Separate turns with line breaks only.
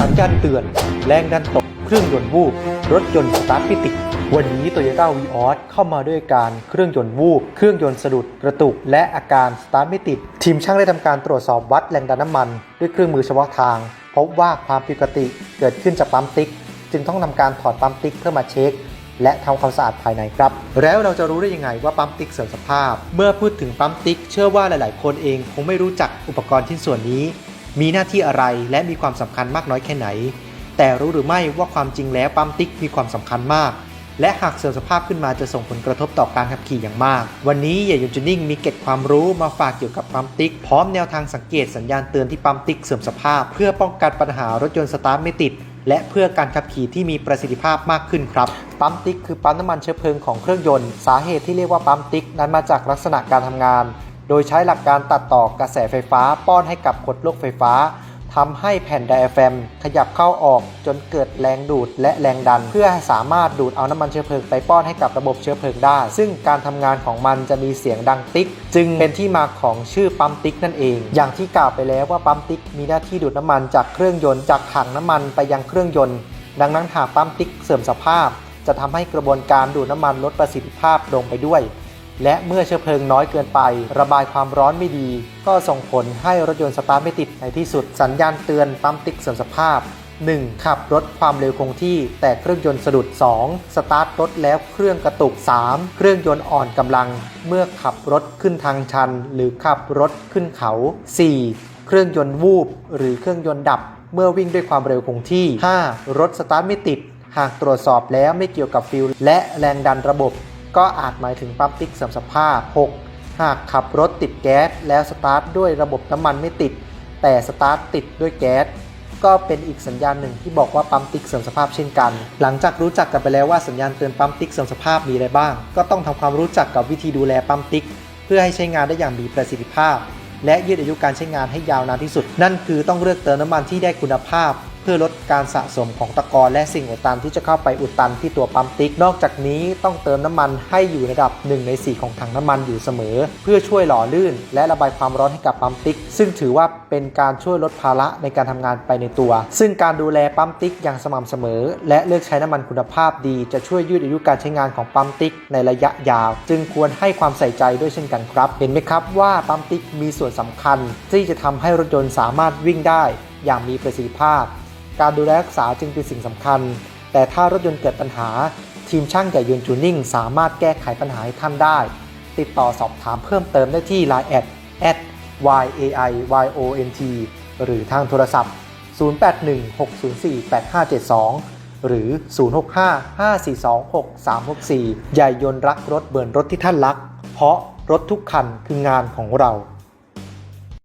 สัญญาณเตือน แรงดันตก เครื่องยนต์วูบ รถยนต์สตาร์ทไม่ติด วันนี้ Toyota v ีออสเข้ามาด้วยการเครื่องยนต์วูบ เครื่องยนต์สะดุด กระตุก และอาการสตาร์ทไม่ติด ทีมช่างได้ทำการตรวจสอบวัดแรงดันน้ำมัน ด้วยเครื่องมือเฉพาะทาง พบว่าความผิดปกติเกิดขึ้นจากปั๊มติ๊ก จึงต้องทำการถอดปั๊มติ๊กเพื่อมาเช็คและทำความสะอาดภายในครับ แล้วเราจะรู้ได้ยังไงว่าปั๊มติ๊กเสื่อมสภาพ เมื่อพูดถึงปั๊มติ๊ก เชื่อว่าหลาย ๆ คนเองคงไม่รู้จักอุปกรณ์ชิ้นส่วนนี้ มีหน้าที่อะไรและมีความสำคัญมากน้อยแค่ไหน แต่รู้หรือไม่ว่าความจริงแล้วปั๊มติ๊กมีความสำคัญมาก และหากเสื่อมสภาพขึ้นมาจะส่งผลกระทบต่อการขับขี่อย่างมาก วันนี้อย่าหยุดจุนิ่งมีเก็ดความรู้มาฝากเกี่ยวกับปั๊มติ๊กพร้อมแนวทางสังเกตสัญญาณเตือนที่ปั๊มติ๊กเสื่อมสภาพ เพื่อป้องกันปัญหารถยนต์สตาร์ทไม่ติดและเพื่อการขับขี่ที่มีประสิทธิภาพมากขึ้นครับ ปั๊มติ๊กคือปั๊มน้ำมันเชื้อเพลิงของเครื่องยนต์ สาเหตุที่เรียกว่าปั๊มติ๊กนั้นมาจากลักษณะการทำงาน โดยใช้หลักการตัดต่อกระแสไฟฟ้าป้อนให้กับกดโลกไฟฟ้าทำให้แผ่นไดอะแฟมขยับเข้าออกจนเกิดแรงดูดและแรงดัน เพื่อสามารถดูดเอาน้ำมันเชื้อเพลิงไปป้อนให้กับระบบเชื้อเพลิงได้ ซึ่งการทำงานของมันจะมีเสียงดังติ๊ก จึงเป็นที่มาของชื่อปั๊มติ๊กนั่นเอง อย่างที่กล่าวไปแล้วว่าปั๊มติ๊กมีหน้าที่ดูดน้ำมันจากเครื่องยนต์จากถังน้ำมันไปยังเครื่องยนต์ ดังนั้นหากปั๊มติ๊กเสื่อมสภาพ จะทำให้กระบวนการดูดน้ำมันลดประสิทธิภาพลงไปด้วย และเมื่อเชื้อเพลิงน้อยเกินไป ระบายความร้อนไม่ดี ก็ส่งผลให้รถยนต์สตาร์ทไม่ติดในที่สุดสัญญาณเตือนปั๊มติ๊กเสื่อมสภาพ 1. ขับรถความเร็วคงที่แต่เครื่องยนต์สะดุด 2. สตาร์ทรถแล้วเครื่องกระตุก 3. เครื่องยนต์อ่อนกำลัง เมื่อขับรถขึ้นทางชัน หรือขับรถขึ้นเขา 4. เครื่องยนต์วูบ หรือเครื่องยนต์ดับ เมื่อวิ่งด้วยความเร็วคงที่ 5. รถสตาร์ทไม่ติด หากตรวจสอบแล้วไม่เกี่ยวกับฟิลและแรงดันระบบ ก็อาจหมายถึงปั๊มติ๊กเสื่อมสภาพ 6. หากขับรถติดแก๊สแล้วสตาร์ทด้วยระบบน้ำมันไม่ติด แต่สตาร์ทติดด้วยแก๊สก็เป็นอีกสัญญาณหนึ่งที่บอกว่าปั๊มติ๊กเสื่อมสภาพเช่นกัน หลังจากรู้จักกันไปแล้วว่าสัญญาณเตือนปั๊มติ๊กเสื่อมสภาพมีอะไรบ้าง ก็ต้องทำความรู้จักกับวิธีดูแลปั๊มติ๊ก เพื่อให้ใช้งานได้อย่างมีประสิทธิภาพ และยืดอายุการใช้งานให้ยาวนานที่สุด นั่นคือต้องเลือกเติมน้ำมันที่ได้คุณภาพ พื่อลดการสะสมของตะกอนและสิ่งอุดตันที่จะเข้าไปอุดตันที่ตัวปั๊มติ๊ก นอกจากนี้ต้องเติมน้ำมันให้อยู่ในระดับ 1 ใน 4 ของถังน้ำมันอยู่เสมอ เพื่อช่วยหล่อลื่น และระบายความร้อนให้กับปั๊มติ๊ก ซึ่งถือว่าเป็นการช่วยลดภาระในการทำงานไปในตัว ซึ่งการดูแลปั๊มติ๊กอย่างสม่ำเสมอ และเลือกใช้น้ำมันคุณภาพดี จะช่วยยืดอายุการใช้งานของปั๊มติ๊กในระยะยาว จึงควรให้ความใส่ใจด้วยเช่นกันครับ เห็นไหมครับว่าปั๊มติ๊กมีส่วนสำคัญ ที่จะทำให้รถยนต์สามารถวิ่งได้ อย่างมีประสิทธิภาพ การดูแลรักษาจึงเป็นสิ่งสำคัญ แต่ถ้ารถยนต์เกิดปัญหา ทีมช่างใหญ่ยนต์จูนิ่งสามารถแก้ไขปัญหาให้ท่านได้ ติดต่อสอบถามเพิ่มเติมได้ที่ Line แอด @yaiyont หรือทางโทรศัพท์ 0816048572 หรือ 065-542-6364 ใหญ่ยนต์รักรถเบิร์นรถที่ท่านรัก เพราะรถทุกคันคืองานของเรา